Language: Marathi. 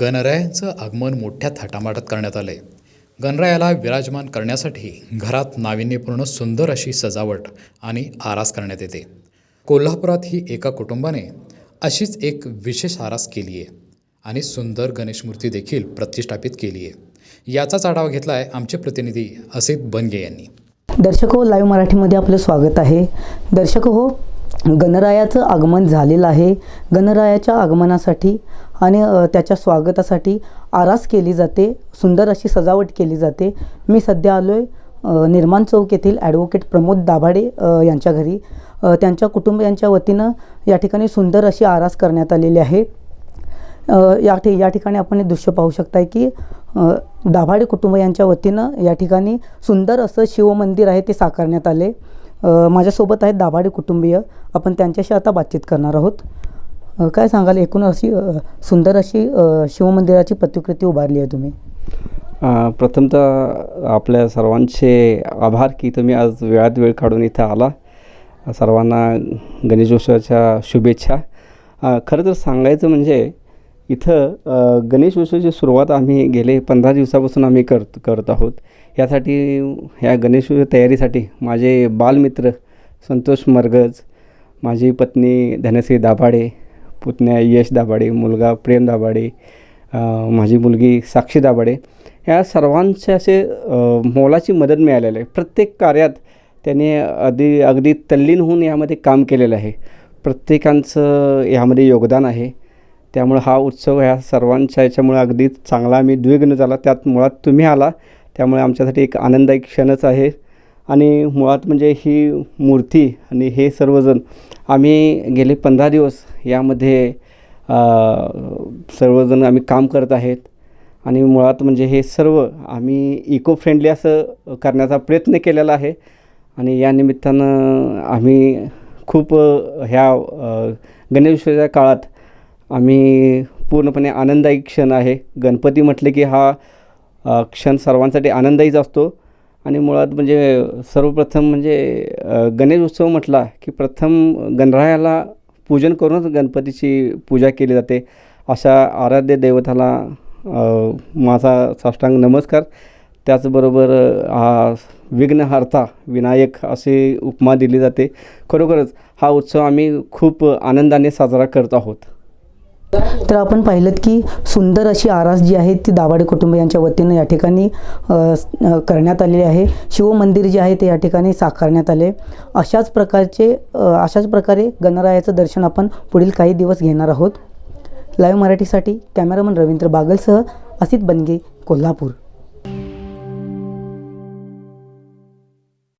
गणरायांचं आगमन मोठ्या थाटामाटात करण्यात आलंय. गणरायाला विराजमान करण्यासाठी घरात नाविन्यपूर्ण सुंदर अशी सजावट आणि आरास करण्यात येते. कोल्हापुरात ही एका कुटुंबाने अशीच एक विशेष आरास केली आहे आणि सुंदर गणेशमूर्ती देखील प्रतिष्ठापित केली आहे याचाच आढावा घेतला आहे आमचे प्रतिनिधी असित बनगे यांनी. दर्शक हो लाईव्ह मराठीमध्ये आपलं स्वागत आहे. दर्शक हो गणरायाचं आगमन झालेलं आहे. गणरायाच्या आगमनासाठी आणि त्याच्या स्वागतासाठी आरास केली जाते सुंदर अशी सजावट केली जाते. मी सध्या आलो आहे निर्माण चौक येथील ॲडव्होकेट प्रमोद दाभाडे यांच्या घरी. त्यांच्या कुटुंबियांच्या वतीनं या ठिकाणी सुंदर अशी आरास करण्यात आलेली आहे. या ठि या ठिकाणी आपण हे दृश्य पाहू शकताय की दाभाडे कुटुंब यांच्या वतीनं या ठिकाणी सुंदर असं शिवमंदिर आहे ते साकारण्यात आले. माझ्यासोबत आहेत दाभाडे कुटुंबीय. आपण त्यांच्याशी आता बातचीत करणार आहोत. काय सांगाल? एकूण अशी सुंदर अशी शिवमंदिराची प्रतिकृती उभारली आहे तुम्ही. प्रथमतः आपल्या सर्वांचे आभार की तुम्ही आज वेळात वेळ काढून इथं आला. सर्वांना गणेशोत्सवाच्या शुभेच्छा. खरं तर सांगायचं म्हणजे इथं गणेश गणेशोत्सवाची सुरुवात आम्ही गेले पंधरा दिवसापासून आम्ही करत करत आहोत. यासाठी ह्या गणेशोत्सव तयारीसाठी माझे बालमित्र संतोष मरगज माझी पत्नी धनश्री दाभाडे पुतण्या यश दाभाडे मुलगा प्रेम दाभाडे माझी मुलगी साक्षी दाभाडे या सर्वांचे असे मोलाची मदत मिळालेली आहे. प्रत्येक कार्यात त्याने अगदी अगदी तल्लीन होऊन यामध्ये काम केलेलं आहे. प्रत्येकांचं यामध्ये योगदान आहे. त्यामुळं हा उत्सव ह्या सर्वांच्या याच्यामुळे अगदी चांगला आम्ही द्विग्न झाला. त्यात मुळात तुम्ही आला. त्यामुळे आमच्यासाठी एक आनंददायी क्षणच आहे. आणि मुळात म्हणजे ही मूर्ती आणि हे सर्वजण आम्ही गेले पंधरा दिवस यामध्ये सर्वजण आम्ही काम करत आहेत. आणि मुळात म्हणजे हे सर्व आम्ही इको फ्रेंडली असं करण्याचा प्रयत्न केलेला आहे. आणि या निमित्तानं आम्ही खूप ह्या गणेशोत्सवाच्या काळात आम्ही पूर्णपणे आनंददायी क्षण आहे. गणपती म्हटले की हा क्षण सर्वांसाठी आनंदायीच असतो. आणि मुळात म्हणजे सर्वप्रथम म्हणजे गणेश उत्सव म्हटला की प्रथम गणरायाला पूजन करूनच गणपतीची पूजा केली जाते. अशा आराध्य दैवताला माझा साष्टांग नमस्कार. त्याचबरोबर हा विघ्नहर्ता विनायक अशी उपमा दिली जाते. खरोखरच हा उत्सव आम्ही खूप आनंदाने साजरा करत आहोत. तर आपण पाहिलं की सुंदर अशी आरास जी आहे ती दाभाडे कुटुंब यांच्या वतीनं या ठिकाणी करण्यात आलेली आहे. शिवमंदिर जे आहे ते या ठिकाणी साकारण्यात आले. अशाच प्रकारचे अशाच प्रकारे गणरायाचं दर्शन आपण पुढील काही दिवस घेणार आहोत. लाईव्ह मराठीसाठी कॅमेरामन रवींद्र बागलसह असित बनगे कोल्हापूर.